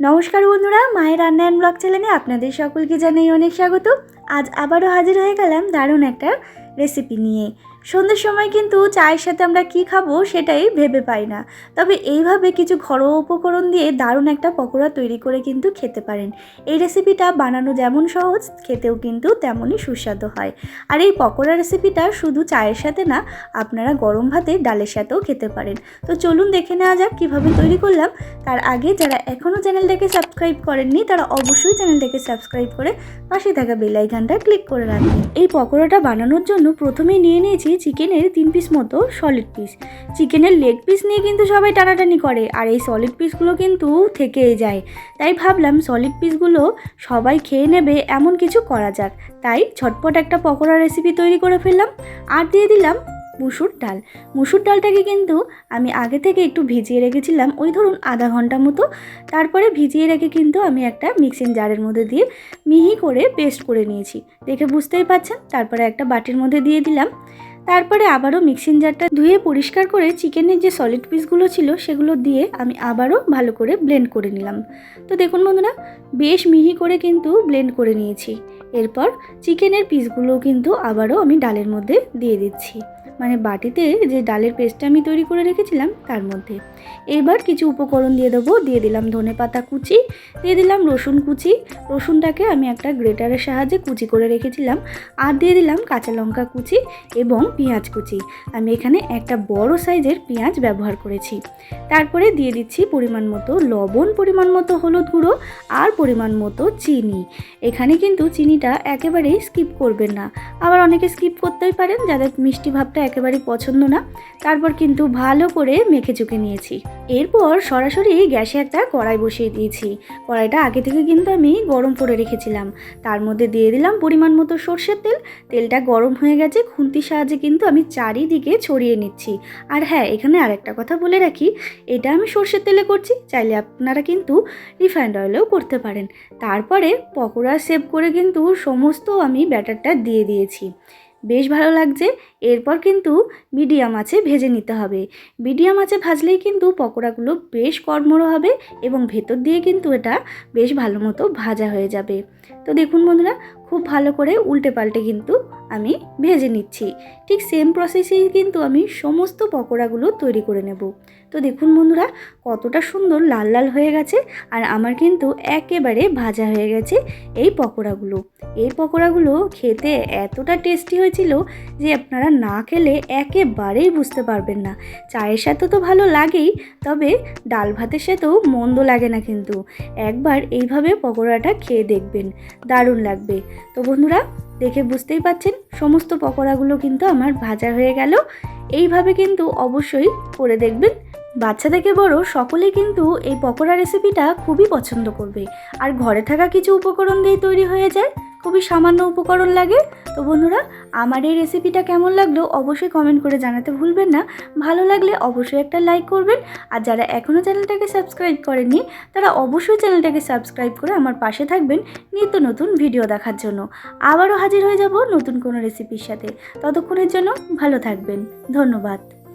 নমস্কার বন্ধুরা মায়ের রান্নায়ন ব্লগ চ্যানেলে আপনাদের সকলকে জানাই অনেক স্বাগত। আজ আবারও হাজির হয়ে গেলাম দারুণ একটা রেসিপি নিয়ে। সন্ধ্যের সময় কিন্তু চায়ের সাথে আমরা কি খাব সেটাই ভেবে পাই না। তবে এইভাবে কিছু ঘরোয়া উপকরণ দিয়ে দারুণ একটা পকোড়া তৈরি করে কিন্তু খেতে পারেন। এই রেসিপিটা বানানো যেমন সহজ, খেতেও কিন্তু তেমনই সুস্বাদু হয়। আর এই পকোড়া রেসিপিটা শুধু চায়ের সাথে না, আপনারা গরম ভাতে ডালের সাথেও খেতে পারেন। তো চলুন দেখে নেওয়া যাক কীভাবে তৈরি করলাম। তার আগে যারা এখনও চ্যানেলটাকে সাবস্ক্রাইব করেননি, তারা অবশ্যই চ্যানেলটাকে সাবস্ক্রাইব করে পাশে থাকা বেলাইকানটা ক্লিক করে রাখবেন এই পকোড়াটা বানানোর জন্য প্রথমে নিয়ে নিয়েছি চিকেনের তিন পিস মতো সলিড পিস চিকেনের লেগ পিস নিয়ে কিন্তু সবাই টানাটানি করে, আর এই সলিড পিসগুলো কিন্তু থেকেই যায়। তাই ভাবলাম সলিড পিসগুলো সবাই খেয়ে নেবে, এমন কিছু করা যাক। তাই ছটপট একটা পকোড়া রেসিপি তৈরি করে ফেললাম। আর দিয়ে দিলাম মুসুর ডাল। মুসুর ডালটাকে কিন্তু আমি আগে থেকে একটু ভিজিয়ে রেখেছিলাম, ওই ধরুন আধা ঘণ্টা মতো। তারপরে ভিজিয়ে রেখে কিন্তু আমি একটা মিক্সিং জারের মধ্যে দিয়ে মিহি করে পেস্ট করে নিয়েছি। দেখে বুঝতেই পাচ্ছেন, তারপরে একটা বাটির মধ্যে দিয়ে দিলাম। তারপরে আবারও মিক্সিং জারটা ধুয়ে পরিষ্কার করে চিকেনের যে সলিড পিসগুলো ছিল, সেগুলো দিয়ে আমি আবারও ভালো করে ব্লেন্ড করে নিলাম। তো দেখুন বন্ধুরা, বেশ মিহি করে কিন্তু ব্লেন্ড করে নিয়েছি। এরপর চিকেনের পিসগুলো কিন্তু আবারও আমি ডালের মধ্যে দিয়ে দিচ্ছি। মানে বাটিতে যে ডালের পেস্টটা আমি তৈরি করে রেখেছিলাম তার মধ্যে। এবার কিছু উপকরণ দিয়ে দেবো। দিয়ে দিলাম ধনে পাতা কুচি, দিয়ে দিলাম রসুন কুচি। রসুনটাকে আমি একটা গ্রেটারের সাহায্যে কুচি করে রেখেছিলাম। আর দিয়ে দিলাম কাঁচা লঙ্কা কুচি এবং পেঁয়াজ কুচি। আমি এখানে একটা বড় সাইজের পেঁয়াজ ব্যবহার করেছি। তারপরে দিয়ে দিচ্ছি পরিমাণ মতো লবণ, পরিমাণ মতো হলুদ গুঁড়ো আর পরিমাণ মতো চিনি। এখানে কিন্তু চিনিটা একেবারেই স্কিপ করবেন না। আবার অনেকে স্কিপ করতেই পারেন, যাদের মিষ্টি ভাবটা একেবারেই পছন্দ না। তারপর কিন্তু ভালো করে মেখে চুকে নিয়েছি। এরপর সরাসরি গ্যাসে একটা কড়াই বসিয়ে দিয়েছি। কড়াইটা আগে থেকে কিন্তু আমি গরম করে রেখেছিলাম। তার মধ্যে দিয়ে দিলাম পরিমাণ মতো সর্ষের তেল। তেলটা গরম হয়ে গেছে, খুন্তির সাহায্যে কিন্তু আমি চারিদিকে ছড়িয়ে নিচ্ছি। আর হ্যাঁ এখানে আরেকটা কথা বলে রাখি, এটা আমি সর্ষের তেলে করছি, চাইলে আপনারা কিন্তু রিফাইন্ড অয়েলেও করতে পারেন। তারপরে পকোড়া সেভ করে কিন্তু সমস্ত আমি ব্যাটারটা দিয়ে দিয়েছি। বেশ ভালো লাগছে। এরপর কিন্তু মিডিয়াম আছে ভেজে নিতে হবে। মিডিয়াম আছে ভাজলেই কিন্তু পকোড়াগুলো বেশ কর্মরো হবে এবং ভেতর দিয়ে কিন্তু এটা বেশ ভালো মতো ভাজা হয়ে যাবে। তো দেখুন বন্ধুরা খুব ভালো করে উল্টে পাল্টে কিন্তু আমি ভেজে নিচ্ছি। ঠিক সেম প্রসেসেই কিন্তু আমি সমস্ত পকোড়াগুলো তৈরি করে নেব। তো দেখুন বন্ধুরা, কতটা সুন্দর লাল লাল হয়ে গেছে আর আমার কিন্তু একেবারে ভাজা হয়ে গেছে এই পকোড়াগুলো। এই পকোড়াগুলো খেতে এতটা টেস্টি হয়েছিল যে আপনারা না খেলে একেবারেই বুঝতে পারবেন না। চায়ের সাথে তো ভালো লাগেই, তবে ডাল ভাতের সাথেও মন্দ লাগে না কিন্তু। একবার এইভাবে পকোড়াটা খেয়ে দেখবেন, দারুণ লাগবে। তো বন্ধুরা, দেখে বুঝতেই পাচ্ছেন, সমস্ত পকোড়াগুলো কিন্তু আমার ভাজা হয়ে গেল। এইভাবে কিন্তু অবশ্যই করে দেখবেন। বাচ্চা থেকে বড় সকলে কিন্তু এই পকোড়া রেসিপিটা খুবই পছন্দ করবে। আর ঘরে থাকা কিছু উপকরণ দিয়ে তৈরি হয়ে যায়, খুবই সামান্য উপকরণ লাগে। তো বন্ধুরা আমার এই রেসিপিটা কেমন লাগল অবশ্যই কমেন্ট করে জানাতে ভুলবেন না। ভালো লাগলে অবশ্যই একটা লাইক করবেন। আর যারা এখনও চ্যানেলটাকে সাবস্ক্রাইব করেননি, তারা অবশ্যই চ্যানেলটাকে সাবস্ক্রাইব করে আমার পাশে থাকবেন নিত্য নতুন ভিডিও দেখার জন্য। আবারও হাজির হয়ে যাব নতুন কোনো রেসিপির সাথে। ততক্ষণের জন্য ভালো থাকবেন। ধন্যবাদ।